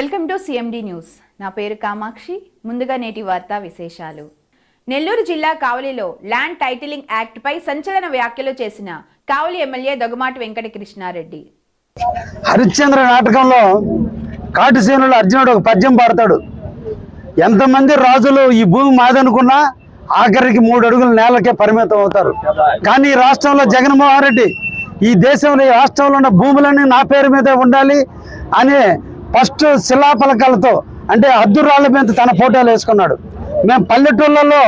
CMD news. నా పేరు కామాక్షి. ముందుగా నేటి వార్తా విశేషాలు. నెల్లూరు జిల్లా కావలిలో ల్యాండ్ టైటిలింగ్ యాక్ట్ పై సంచలన వ్యాఖ్యలు చేసిన కావలి ఎమ్మెల్యే దొగమాటి వెంకట కృష్ణారెడ్డి హరిశ్చంద్ర నాటకంలో కాటిసేనులు అర్జునుడు ఒక పద్యం పాడతాడు. ఎంతమంది రాజులు ఈ భూమి మాదనుకున్నా ఆఖరికి మూడు అడుగుల నేలకే పరిమితం అవుతారు. కానీ ఈ రాష్ట్రంలో జగన్మోహన్ రెడ్డి ఈ దేశంలో ఈ రాష్ట్రంలో ఉన్న భూములన్నీ నా పేరు మీదే ఉండాలి అనే ఫస్ట్ శిలాఫలకాలతో అంటే అద్దురాళ్ళ మీద తన ఫోటోలు వేసుకున్నాడు. మేము పల్లెటూళ్ళలో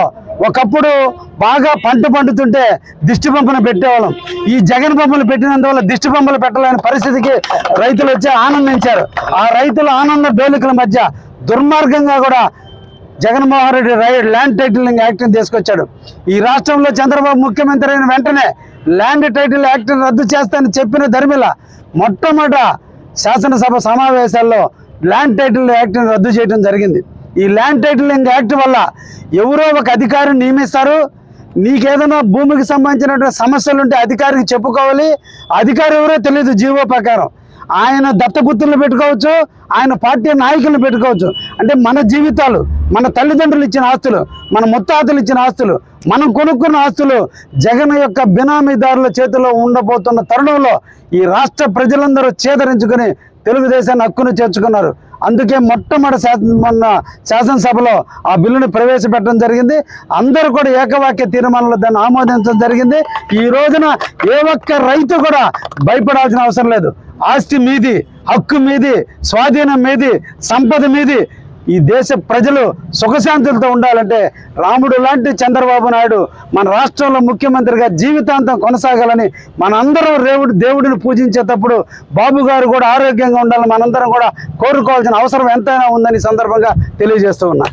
ఒకప్పుడు బాగా పంట పండుతుంటే దిష్టి బొమ్మను పెట్టేవాళ్ళం. ఈ జగన్ బొమ్మలు పెట్టినందువల్ల దిష్టి బొమ్మలు పెట్టలేని పరిస్థితికి రైతులు వచ్చి ఆనందించారు. ఆ రైతుల ఆనంద డోలికల మధ్య దుర్మార్గంగా కూడా జగన్మోహన్ రెడ్డి రైడ్ ల్యాండ్ టైటిలింగ్ యాక్ట్ని తీసుకొచ్చాడు. ఈ రాష్ట్రంలో చంద్రబాబు ముఖ్యమంత్రి అయిన వెంటనే ల్యాండ్ టైటిల్ యాక్ట్ని రద్దు చేస్తానని చెప్పిన ధర్మిల మొట్టమొదట శాసనసభ సమావేశాల్లో ల్యాండ్ టైటిల్ యాక్ట్ని రద్దు చేయడం జరిగింది. ఈ ల్యాండ్ టైటిలింగ్ యాక్ట్ వల్ల ఎవరో ఒక అధికారిని నియమిస్తారు. నీకేదైనా భూమికి సంబంధించినటువంటి సమస్యలు ఉంటే అధికారికి చెప్పుకోవాలి. అధికారి ఎవరో తెలియదు జీవో ప్రకారం. ఆయన దత్తపుత్రులు పెట్టుకోవచ్చు ఆయన పార్టీ నాయకులను పెట్టుకోవచ్చు. అంటే మన జీవితాలు మన తల్లిదండ్రులు ఇచ్చిన ఆస్తులు మన ముత్తాతలు ఇచ్చిన ఆస్తులు మనం కొనుక్కున్న ఆస్తులు జగన్ యొక్క బినామీదారుల చేతిలో ఉండబోతున్న తరుణంలో ఈ రాష్ట్ర ప్రజలందరూ చేదరించుకొని తెలుగుదేశాన్ని హక్కును చేర్చుకున్నారు. అందుకే మొట్టమొదటి శాసన మొన్న శాసనసభలో ఆ బిల్లును ప్రవేశపెట్టడం జరిగింది. అందరూ కూడా ఏకవాక్య తీర్మానంలో దాన్ని ఆమోదించడం జరిగింది. ఈ రోజున ఏ ఒక్క రైతు కూడా భయపడాల్సిన అవసరం లేదు. ఆస్తి మీది హక్కు మీది స్వాధీనం మీది సంపద మీది. ఈ దేశ ప్రజలు సుఖశాంతులతో ఉండాలంటే రాముడు లాంటి చంద్రబాబు నాయుడు మన రాష్ట్రంలో ముఖ్యమంత్రిగా జీవితాంతం కొనసాగాలని మనందరం రేవుడు దేవుడిని పూజించేటప్పుడు బాబు గారు కూడా ఆరోగ్యంగా ఉండాలని మనందరం కూడా కోరుకోవాల్సిన అవసరం ఎంతైనా ఉందని సందర్భంగా తెలియజేస్తూ ఉన్నా.